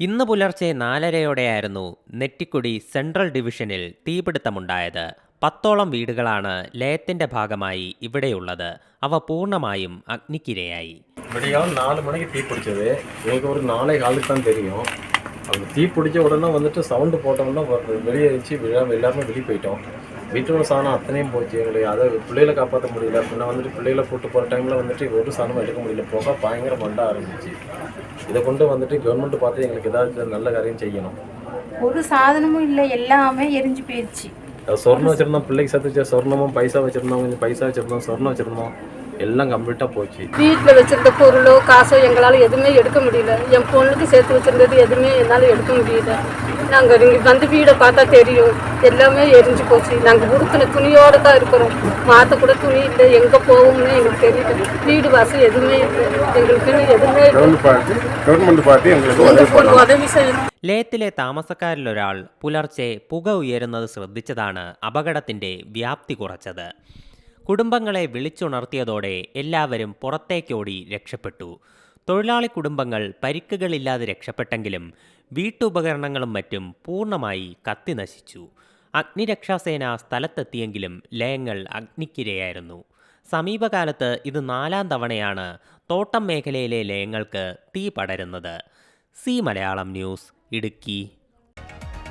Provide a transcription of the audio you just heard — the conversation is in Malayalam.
ഇന്ന് പുലർച്ചെ നാലരയോടെയായിരുന്നു നെറ്റിക്കുടി സെൻട്രൽ ഡിവിഷനിൽ തീപിടുത്തമുണ്ടായത്. പത്തോളം വീടുകളാണ് ലയത്തിന്റെ ഭാഗമായി ഇവിടെയുള്ളത്. അവ പൂർണമായും അഗ്നിക്കിരയായി. ഇവിടെയാണ് നാല് മണിക്ക് തീ പിടിച്ചത് എനിക്ക് ഒരു നാളെ കാലത്താൻ തരും அந்த தீ பிடிச்ச உடனே வந்துட்டு சவுண்டு போட்டோம்னா வெளியே இருந்துச்சு விழா எல்லாருமே வெளியே போயிட்டோம். வீட்டோட சாணம் அத்தனையும் போச்சு. எங்களுக்கு அதை பிள்ளைகளை காப்பாற்ற முடியல. பின்ன வந்துட்டு பிள்ளைகளை கூட்டு போகிற டைமில் வந்துட்டு ஒரு சாணமும் எடுக்க முடியல. புகை பயங்கர மண்ட ஆரம்பிச்சு. இதை கொண்டு வந்துட்டு கவர்மெண்ட் பார்த்து எங்களுக்கு ஏதாவது நல்ல காரியம் செய்யணும். ஒரு சாதனமும் இல்லை. எல்லாமே எரிஞ்சு போயிடுச்சு சொர்ணம் வச்சுருந்தோம். பிள்ளைக்கு சேர்த்து வச்ச சொர்ணமும் பைசா வச்சுருந்தோம். கொஞ்சம் பைசா வச்சுருந்தோம். சொர்ணம் வச்சுருந்தோம். எல்லாம் கம்ப்ளீட்டாக போச்சு வீட்டில் வச்சிருந்த பொருளோ காசோ எங்களால் எதுவுமே எடுக்க முடியல என் பொண்ணுக்கு சேர்த்து வச்சிருந்தது எதுவுமே என்னால் எடுக்க முடியல நாங்கள் இங்கே வந்து வீடை பார்த்தா தெரியும் எல்லாமே எரிஞ்சு போச்சு நாங்கள் உடுத்தின துணியோடு தான் இருக்கிறோம் மாற்ற கூட துணி இல்லை எங்கே போவோம்னு எங்களுக்கு தெரியல வீடு வாசல் எதுவுமே இல்லை எங்களுக்கு எதுவுமே இல்லை. கவர்மெண்ட் பார்த்து கவர்மெண்ட் பார்த்து எங்களுக்கு உதவி எங்களுக்கு ஒரு உதவி செய்யணும் ലയത്തിലെ താമസക്കാരിലൊരാൾ പുലർച്ചെ പുക ഉയരുന്നത് ശ്രദ്ധിച്ചതാണ് അപകടത്തിന്റെ വ്യാപ്തി കുറച്ചത് കുടുംബങ്ങളെ വിളിച്ചുണർത്തിയതോടെ എല്ലാവരും പുറത്തേക്കോടി രക്ഷപ്പെട്ടു. തൊഴിലാളി കുടുംബങ്ങൾ പരിക്കുകളില്ലാതെ രക്ഷപ്പെട്ടെങ്കിലും വീട്ടുപകരണങ്ങളും മറ്റും പൂർണമായി കത്തിനശിച്ചു അഗ്നിരക്ഷാസേന സ്ഥലത്തെത്തിയെങ്കിലും ലയങ്ങൾ അഗ്നിക്കിരയായിരുന്നു. സമീപകാലത്ത് ഇത് നാലാം തവണയാണ് തോട്ടം മേഖലയിലെ ലയങ്ങൾക്ക് തീ പടരുന്നത്. C Malayalam news Idukki.